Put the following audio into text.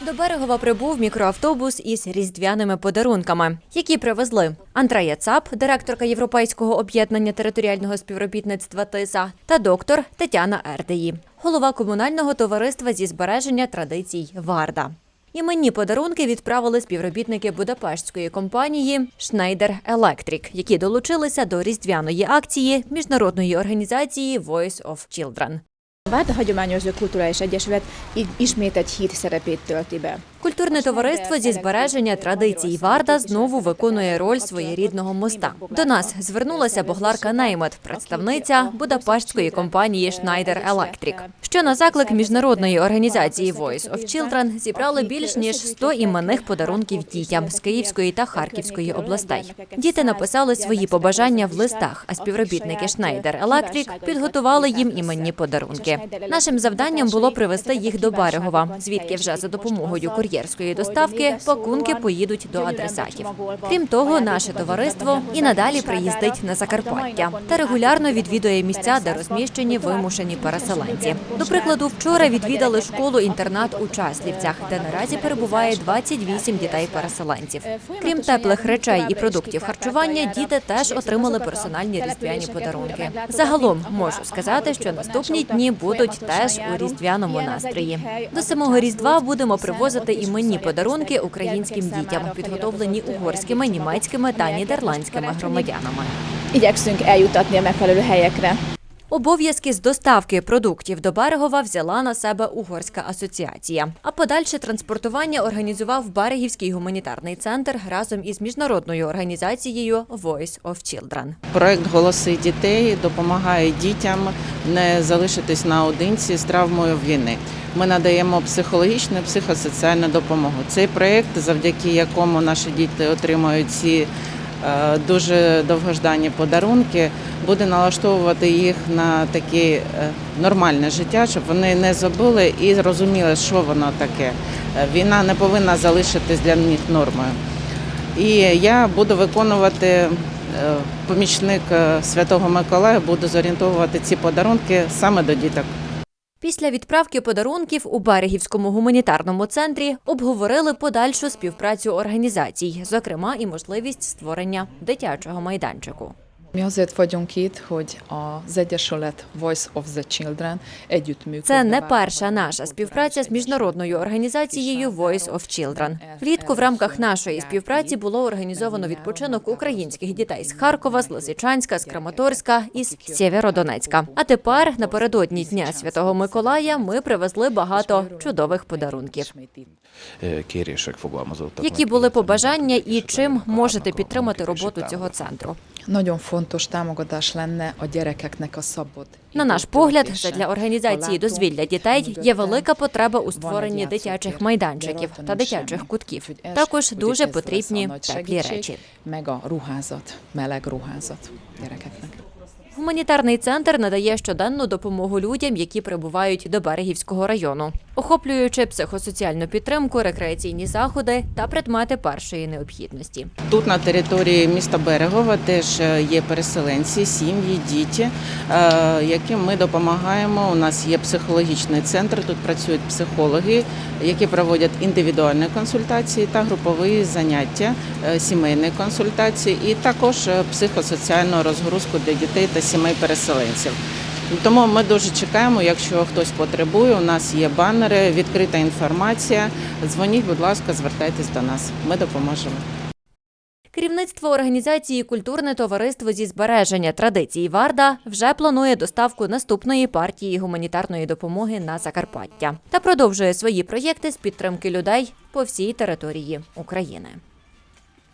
До берегова прибув мікроавтобус із різдвяними подарунками, які привезли Андрея Цап, директорка Європейського об'єднання територіального співробітництва ТИСА, та доктор Тетяна Ердеї, голова комунального товариства зі збереження традицій Варда. Іменні подарунки відправили співробітники будапештської компанії Schneider Electric, які долучилися до різдвяної акції міжнародної організації Voice of Children. A Várda Hagyományozó Kulturális Egyesület ismét egy híd szerepét tölti be. Культурне товариство зі збереження традицій Варда знову виконує роль своєрідного моста. До нас звернулася Богларка Неймет, представниця будапештської компанії Schneider Electric, що на заклик міжнародної організації Voice of Children зібрали більш ніж 100 іменних подарунків дітям з Київської та Харківської областей. Діти написали свої побажання в листах, а співробітники Schneider Electric підготували їм іменні подарунки. Нашим завданням було привезти їх до Берегова, звідки вже за допомогою кур'єрської доставки пакунки поїдуть до адресатів. Крім того, наше товариство і надалі приїздить на Закарпаття та регулярно відвідує місця, де розміщені вимушені переселенці. До прикладу, вчора відвідали школу-інтернат у Часлівцях, де наразі перебуває 28 дітей-переселенців. Крім теплих речей і продуктів харчування, діти теж отримали персональні різдвяні подарунки. Загалом можу сказати, що наступні дні будуть теж у різдвяному настрої. До самого різдва будемо привозити іменні подарунки українським дітям, підготовлені угорськими, німецькими та нідерландськими громадянами. Igyekszünk eljutatni a megfelelő helyekre. Обов'язки з доставки продуктів до Берегова взяла на себе угорська асоціація. А подальше транспортування організував Берегівський гуманітарний центр разом із міжнародною організацією Voice of Children. Проект Голоси дітей допомагає дітям не залишитись наодинці з травмою війни. Ми надаємо психологічну психосоціальну допомогу. Цей проект, завдяки якому наші діти отримують ці дуже довгождані подарунки, буде налаштовувати їх на таке е, нормальне життя, щоб вони не забули і розуміли, що воно таке. Е, Війна не повинна залишитись для них нормою. І я буду виконувати е, помічник е, Святого Миколая, буду зорієнтовувати ці подарунки саме до діток. Після відправки подарунків у Берегівському гуманітарному центрі обговорили подальшу співпрацю організацій, зокрема і можливість створення дитячого майданчику. Mi azért vagyunk itt, hogy az Egyesület Voice of the Children együttműködve. Це не перша наша співпраця з міжнародною організацією Voice of Children. Влітку в рамках нашої співпраці було організовано відпочинок українських дітей з Харкова, з Лисичанська, з Краматорська і з Сєвєродонецька. А тепер напередодні Дня Святого Миколая ми привезли багато чудових подарунків. Kérések. Які були побажання і чим можете підтримати роботу цього центру? На наш погляд, задля організації дозвілля дітей є велика потреба у створенні дитячих майданчиків та дитячих кутків. Також дуже потрібні теплі речі. Гуманітарний центр надає щоденну допомогу людям, які прибувають до Берегівського району, охоплюючи психосоціальну підтримку, рекреаційні заходи та предмети першої необхідності. Тут на території міста Берегова теж е, є переселенці, сім'ї, діти, е, яким ми допомагаємо. У нас є психологічний центр. Тут працюють психологи, які проводять індивідуальні консультації та групові заняття, е, сімейні консультації, і також психосоціальну розгрузку для дітей та сімей переселенців. Тому ми дуже чекаємо, якщо хтось потребує. У нас є банери, відкрита інформація. Дзвоніть, будь ласка, звертайтесь до нас. Ми допоможемо. Керівництво організації Культурне товариство зі збереження традицій Варда вже планує доставку наступної партії гуманітарної допомоги на Закарпаття та продовжує свої проєкти з підтримки людей по всій території України.